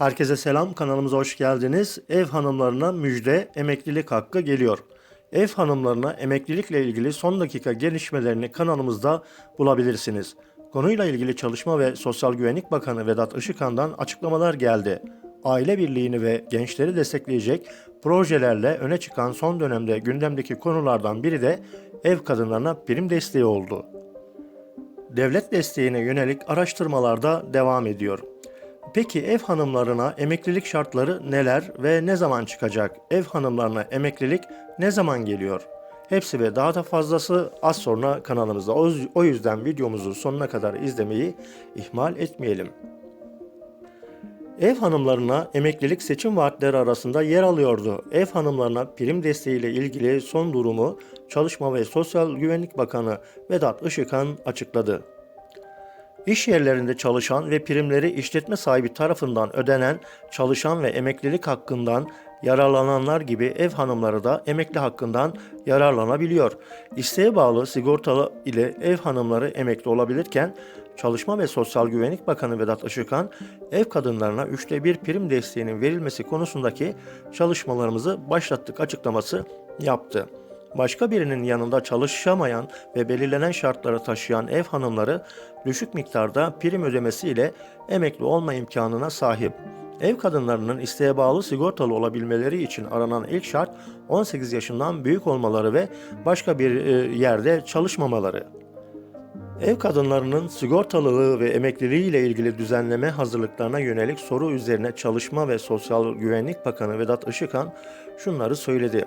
Herkese selam, kanalımıza hoş geldiniz. Ev hanımlarına müjde, emeklilik hakkı geliyor. Ev hanımlarına emeklilikle ilgili son dakika gelişmelerini kanalımızda bulabilirsiniz. Konuyla ilgili Çalışma ve Sosyal Güvenlik Bakanı Vedat Işıkhan'dan açıklamalar geldi. Aile birliğini ve gençleri destekleyecek projelerle öne çıkan son dönemde gündemdeki konulardan biri de ev kadınlarına prim desteği oldu. Devlet desteğine yönelik araştırmalarda devam ediyor. Peki ev hanımlarına emeklilik şartları neler ve ne zaman çıkacak? Ev hanımlarına emeklilik ne zaman geliyor? Hepsi ve daha da fazlası az sonra kanalımızda. O- yüzden videomuzu sonuna kadar izlemeyi ihmal etmeyelim. Ev hanımlarına emeklilik seçim vaatleri arasında yer alıyordu. Ev hanımlarına prim desteğiyle ilgili son durumu Çalışma ve Sosyal Güvenlik Bakanı Vedat Işıkhan açıkladı. İş yerlerinde çalışan ve primleri işletme sahibi tarafından ödenen çalışan ve emeklilik hakkından yararlananlar gibi ev hanımları da emekli hakkından yararlanabiliyor. İsteğe bağlı sigortalı ile ev hanımları emekli olabilirken Çalışma ve Sosyal Güvenlik Bakanı Vedat Işıkhan, ev kadınlarına üçte bir prim desteğinin verilmesi konusundaki çalışmalarımızı başlattık açıklaması yaptı. Başka birinin yanında çalışamayan ve belirlenen şartları taşıyan ev hanımları düşük miktarda prim ödemesi ile emekli olma imkanına sahip. Ev kadınlarının isteğe bağlı sigortalı olabilmeleri için aranan ilk şart 18 yaşından büyük olmaları ve başka bir e, yerde çalışmamaları. Ev kadınlarının sigortalılığı ve emekliliği ile ilgili düzenleme hazırlıklarına yönelik soru üzerine Çalışma ve Sosyal Güvenlik Bakanı Vedat Işıkhan şunları söyledi.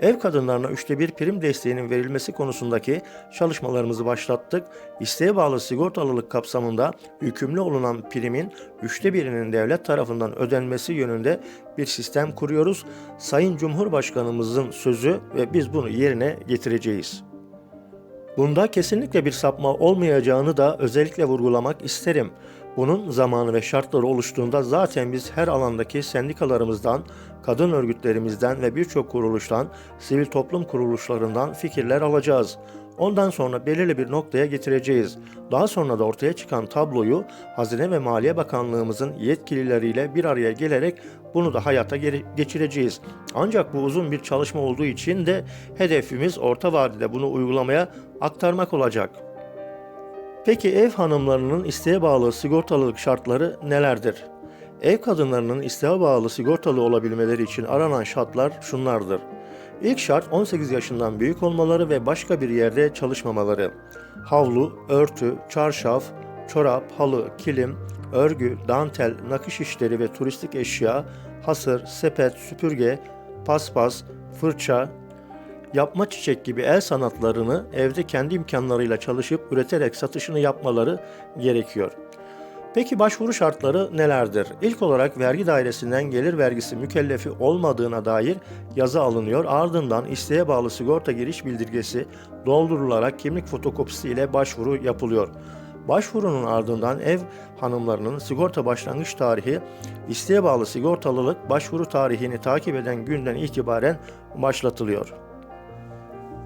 Ev kadınlarına üçte bir prim desteğinin verilmesi konusundaki çalışmalarımızı başlattık. İsteğe bağlı sigortalılık kapsamında yükümlü olunan primin üçte birinin devlet tarafından ödenmesi yönünde bir sistem kuruyoruz. Sayın Cumhurbaşkanımızın sözü ve biz bunu yerine getireceğiz. Bunda kesinlikle bir sapma olmayacağını da özellikle vurgulamak isterim. Bunun zamanı ve şartları oluştuğunda zaten biz her alandaki sendikalarımızdan, kadın örgütlerimizden ve birçok kuruluştan, sivil toplum kuruluşlarından fikirler alacağız. Ondan sonra belirli bir noktaya getireceğiz. Daha sonra da ortaya çıkan tabloyu Hazine ve Maliye Bakanlığımızın yetkilileriyle bir araya gelerek bunu da hayata geçireceğiz. Ancak bu uzun bir çalışma olduğu için de hedefimiz orta vadede bunu uygulamaya aktarmak olacak. Peki ev hanımlarının isteğe bağlı sigortalılık şartları nelerdir? Ev kadınlarının isteğe bağlı sigortalı olabilmeleri için aranan şartlar şunlardır. İlk şart 18 yaşından büyük olmaları ve başka bir yerde çalışmamaları. Havlu, örtü, çarşaf, çorap, halı, kilim, örgü, dantel, nakış işleri ve turistik eşya, hasır, sepet, süpürge, paspas, fırça, yapma çiçek gibi el sanatlarını evde kendi imkanlarıyla çalışıp üreterek satışını yapmaları gerekiyor. Peki başvuru şartları nelerdir? İlk olarak vergi dairesinden gelir vergisi mükellefi olmadığına dair yazı alınıyor. Ardından isteğe bağlı sigorta giriş bildirgesi doldurularak kimlik fotokopisi ile başvuru yapılıyor. Başvurunun ardından ev hanımlarının sigorta başlangıç tarihi isteğe bağlı sigortalılık başvuru tarihini takip eden günden itibaren başlatılıyor.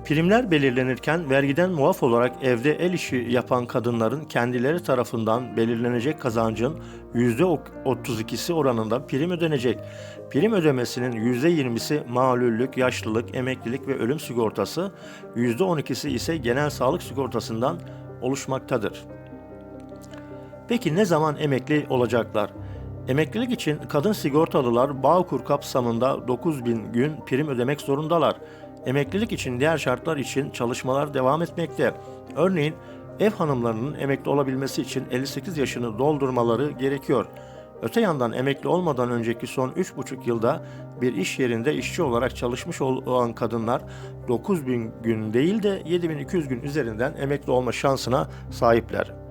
Primler belirlenirken vergiden muaf olarak evde el işi yapan kadınların kendileri tarafından belirlenecek kazancın %32'si oranında prim ödenecek. Prim ödemesinin %20'si malüllük, yaşlılık, emeklilik ve ölüm sigortası, %12'si ise genel sağlık sigortasından oluşmaktadır. Peki ne zaman emekli olacaklar? Emeklilik için kadın sigortalılar Bağkur kapsamında 9000 gün prim ödemek zorundalar. Emeklilik için diğer şartlar için çalışmalar devam etmekte. Örneğin ev hanımlarının emekli olabilmesi için 58 yaşını doldurmaları gerekiyor. Öte yandan emekli olmadan önceki son 3,5 yılda bir iş yerinde işçi olarak çalışmış olan kadınlar 9000 gün değil de 7200 gün üzerinden emekli olma şansına sahipler.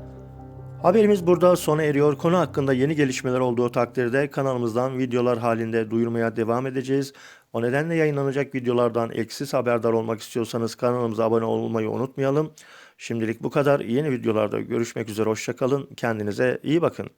Haberimiz burada sona eriyor. Konu hakkında yeni gelişmeler olduğu takdirde kanalımızdan videolar halinde duyurmaya devam edeceğiz. O nedenle yayınlanacak videolardan eksiz haberdar olmak istiyorsanız kanalımıza abone olmayı unutmayalım. Şimdilik bu kadar. Yeni videolarda görüşmek üzere. Hoşçakalın. Kendinize iyi bakın.